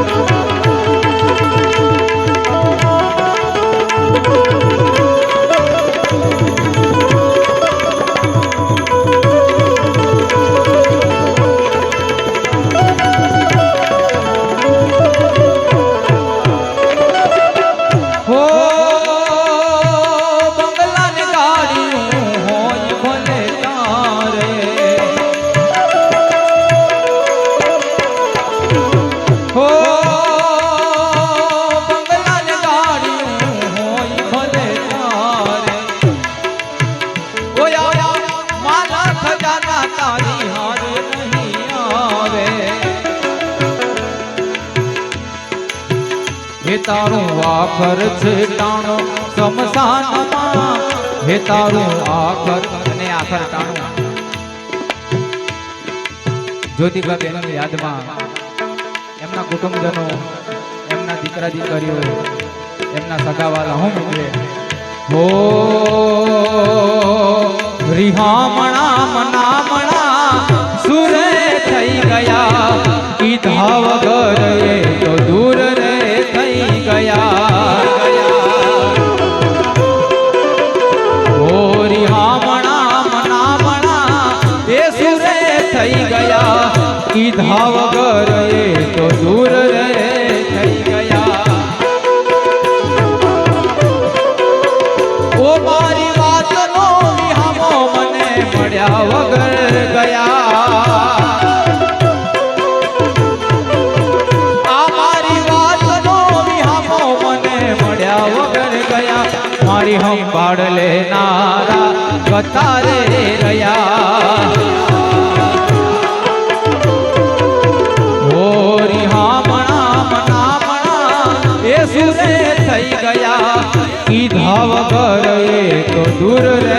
Música તારું આખર છે ટાણો સમસાનમાં. હે તારું આખર અને આખર ટાણો જ્યોતિકા બેનની યાદમાં એમના કુટુંબજનો, એમના દીકરા દીકરીઓ, એમના સગાવાલા હું નીકળે હો, રિહામણા મનામણા કીધા વગર તો દૂર રે થઈ ગયા. ઓ મારી વાતનો વિહામો મને મળ્યા વગર ગયા. મારી હમ પાડલે નારા કતારે રહ્યા. Guru.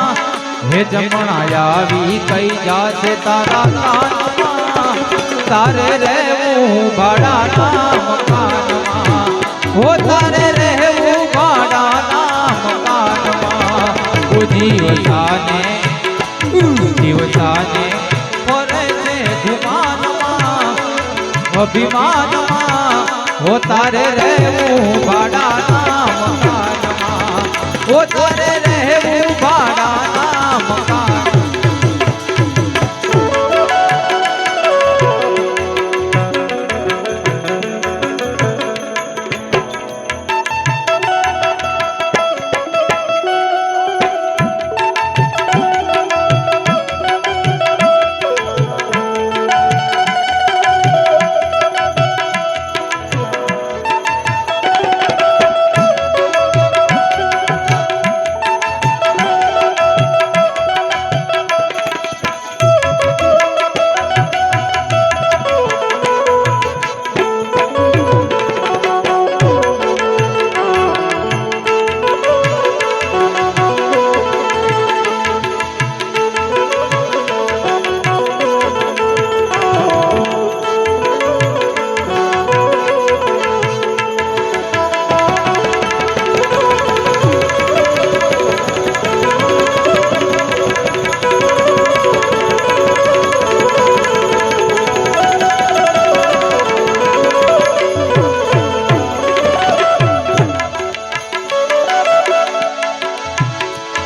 હે જમણા આવી કઈ જાશે તારા કાનમાં તારે રહેવું ભાડાના મકાનમાં હો તારે રહેવું ભાડાના મકાનમાં ઓ જીવતાને જીવતાને ફરે છે ગુમાનમાં અભિમાનમાં હો તારે રહેવું ભાડાના